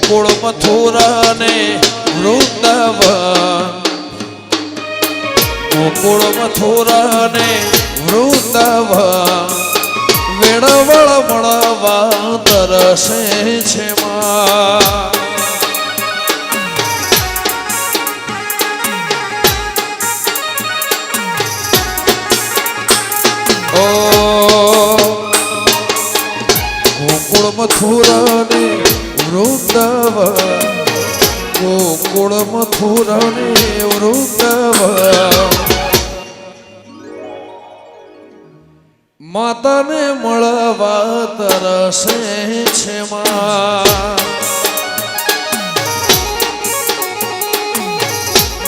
ગોકુળ મથુરા ને વૃંદાવન. ગોકુળ મથુરા ને વૃંદાવન. વેળવળ મળવા તરસે છે માં. ને વૃંદાવન માતાને મળવા તરસે છે મારી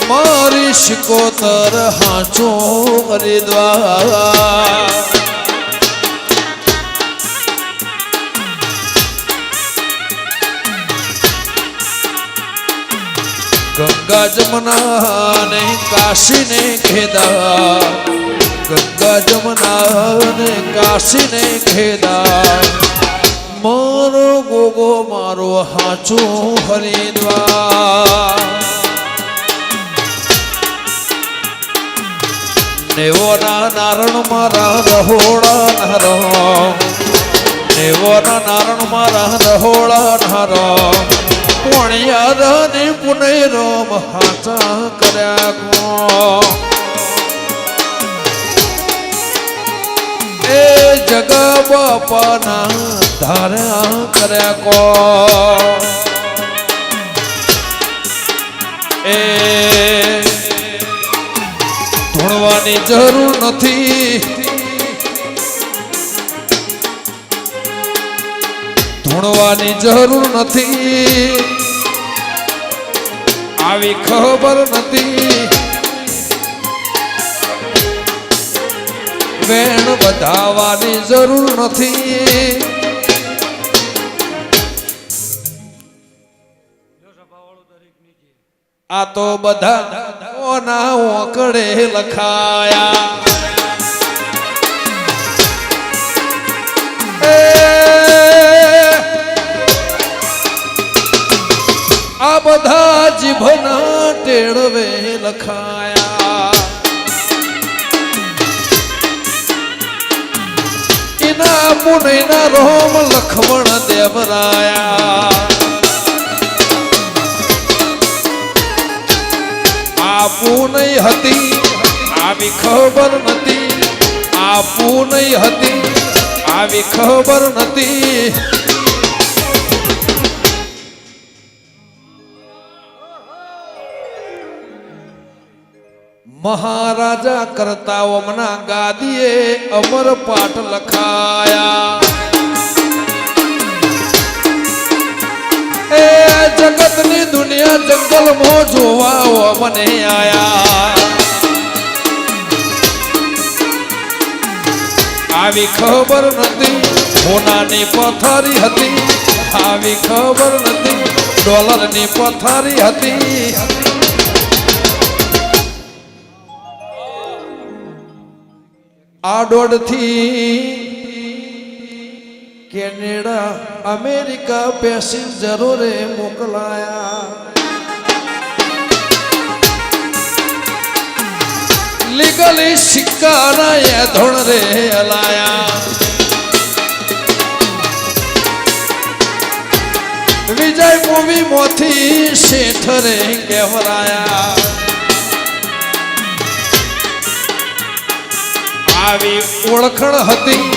મારી શિકોતર હાચો હરિદ્વાર ગંગા ને કાશી ને ખેદા ગંગા કાશી ને ખેદા મારો ગોગો, મારો હાચો હરિદ્વાર. નેવોના નારણ મારા રહોળા નારો. નેવોના નારણ મારા રહોળા નારો. પુણ્યા ને પુનઃ રોમ કર્યા એ જગ બાપાના ધાર્યા કર્યા કો એ ધૂણવાની જરૂર નથી. ધૂણવાની જરૂર નથી. આવી ખબર નથી. વેણ બધાવાની જરૂર નથી. આ તો બધા ઓના ઓકડે લખાયા. જીભના ટેળવે લખાયા. એના પુણ્યના રોમ લખમણ દેવરાયા. આ નહીં હતી, આવી ખબર નથી આ નહીં હતી, આવી ખબર નથી મહારાજા કરતા ઓમના ગાદીએ અમર પાઠ લખાયા એ જગતની દુનિયા જંગલમાં જોવા મને આયા આવી ખબર નથી સોનાની પથારી હતી આવી ખબર નથી ડોલરની પથારી હતી આ દોડથી કેનેડા અમેરિકા પેસેન્જરો રે મોકલાયા લીગલી સિક્કાના એ ધોણ રે હલાયા વિજય મૂવી મોથી શેઠ રે કેવરાયા આવી ઓળખણ હતી.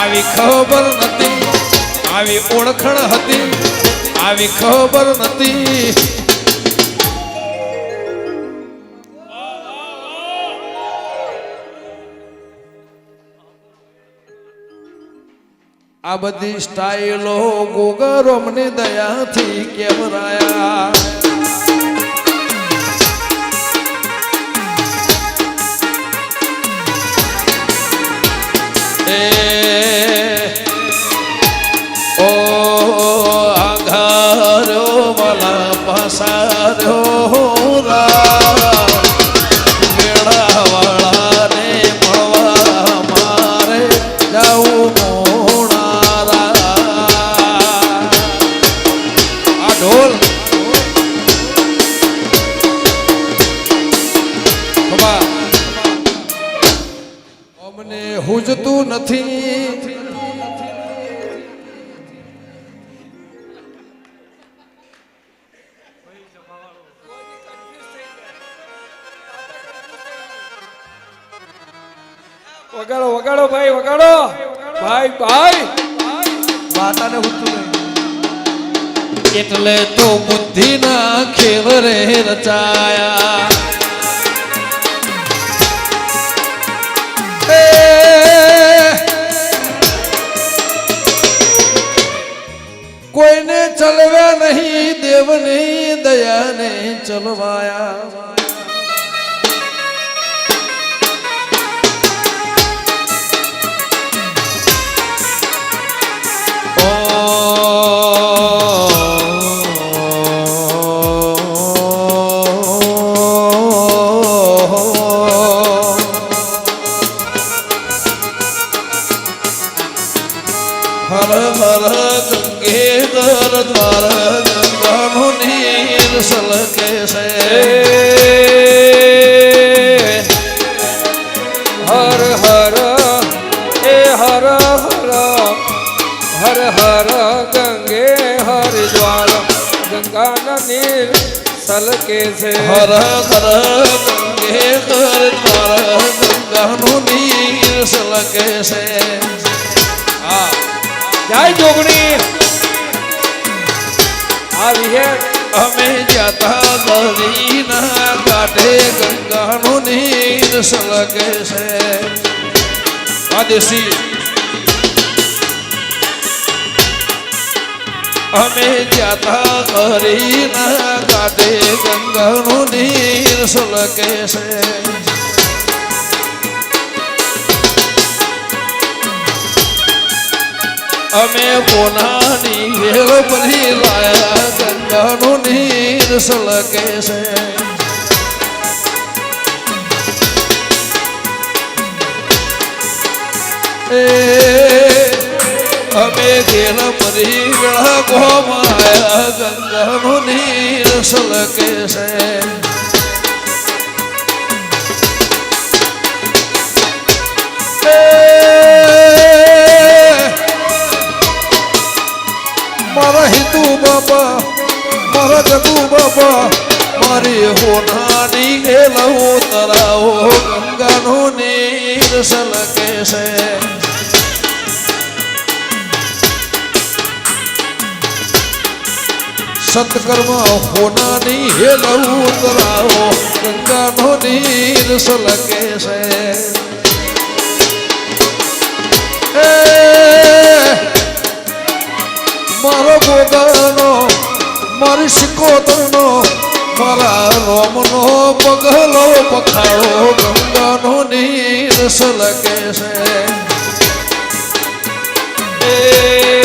આવી ખબર નથી. આવી ઓળખણ હતી. આવી ખબર નથી. આ બધી સ્ટાઈલો ગોગરો મને દયાથી કેવરાયા. વાલા વગાડો વગાડો ભાઈ વગાડો. ભાઈ ભાઈ. માતાને નહીં. એટલે તો બુદ્ધિના ખેવરે રચાયા. કોઈને ચલવ્યા નહીં દેવની દયાને ચલવાયા. સલકે છે. હર હર ગંગે દર દ્વાર ગંગાનું નીર સલકે છે. હા. જય જોગણી. આવી હે. અમે જતા દરીના કાંઠે ગંગાનું નીર સલકે છે. આદેશી અમે જાતા કરીના કાંઠે ગંગાનું નીર સુલકે છે. અમે પોનાની વેલ ભરી લાયા ગંગાનું નીર સલકે છે. એ અમે ઘેર મરી વેળા ગોમાયા ગંગાનું નીર સલકે છે મારા હિતુ બાપા મારા જગુ બાપા મારી હોનાની ગેલવું તરાવો ગંગાનું નીર સલકે છે સત્કર્મ હોનાની હેલવું તરાવો ગંગાનો નીર સલકે છે. મારો ગોગાનો, મારી સિકોતરનો મારા રોમનો પગલો પખાડો ગંગાનો નીર સલકે છે. એ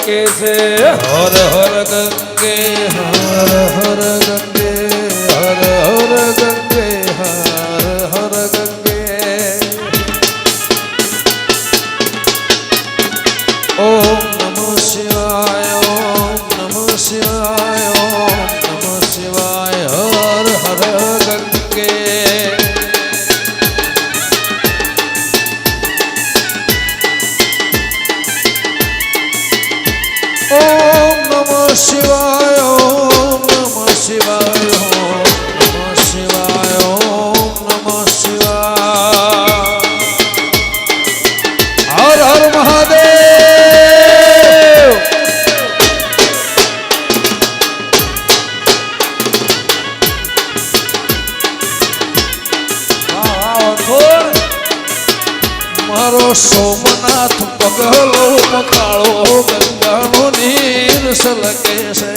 સલકે છે હર હર ગંગે હર હર ગંગે સોમનાથ પગલો કાળો ગંગાનો નીર સલકે છે.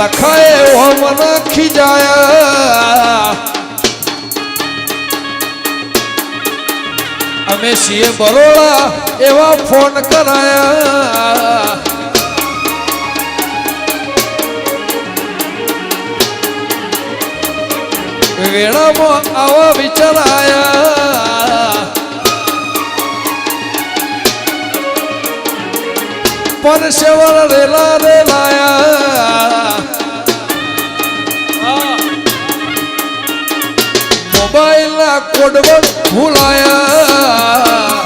લખાય ઓ મન ખીજાયા. અમે છીએ બરોડા એવા ફોન કરાયા. વેળામાં આવા વિચાર આયા પરસેવર રેલા રેલાયા. મોબાઈલ ના કોડવર ભૂલાયા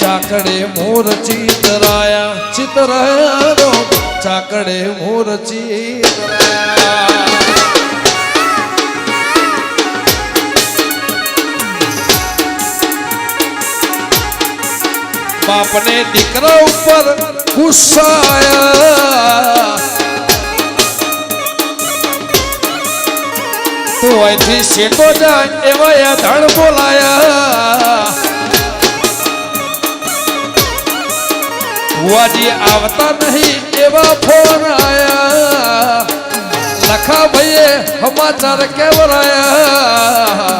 ચાકડે મોર ચિતરાયા ચિતરાયા રહ્યો ચાકડે મોર રચિત બાપને દીકરા ઉપર ગુસ્સાયા તું અહીંથી શેકો જાય એવા ધણ બોલાયા. ભુવાજી આવતા નહીં એવા ફોન આયા. લખા ભાઈએ સમાચાર કેવરાયા